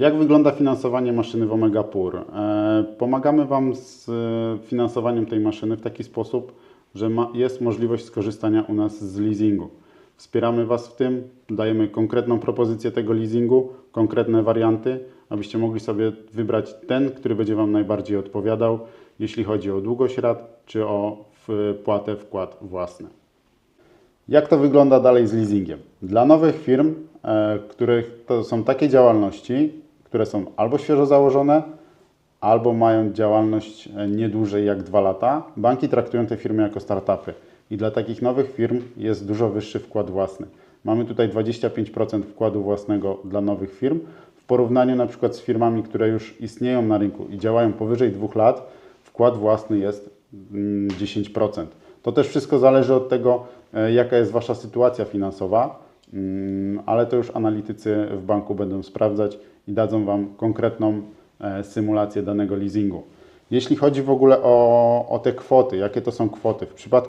Jak wygląda finansowanie maszyny w Omega Pur? E, Pomagamy Wam z e, finansowaniem tej maszyny w taki sposób, że jest możliwość skorzystania u nas z leasingu. Wspieramy Was w tym, dajemy konkretną propozycję tego leasingu, konkretne warianty, abyście mogli sobie wybrać ten, który będzie Wam najbardziej odpowiadał, jeśli chodzi o długość rat czy o wpłatę wkład własny. Jak to wygląda dalej z leasingiem? Dla nowych firm, e, których to są takie działalności, które są albo świeżo założone, albo mają działalność e, nie dłużej jak 2 lata, banki traktują te firmy jako startupy. I dla takich nowych firm jest dużo wyższy wkład własny. Mamy tutaj 25% wkładu własnego dla nowych firm. W porównaniu na przykład z firmami, które już istnieją na rynku i działają powyżej 2 lat, wkład własny jest mm, 10%. To też wszystko zależy od tego, e, jaka jest Wasza sytuacja finansowa, mm, ale to już analitycy w banku będą sprawdzać i dadzą Wam konkretną e, symulację danego leasingu. Jeśli chodzi w ogóle o, o te kwoty, jakie to są kwoty? W przypadku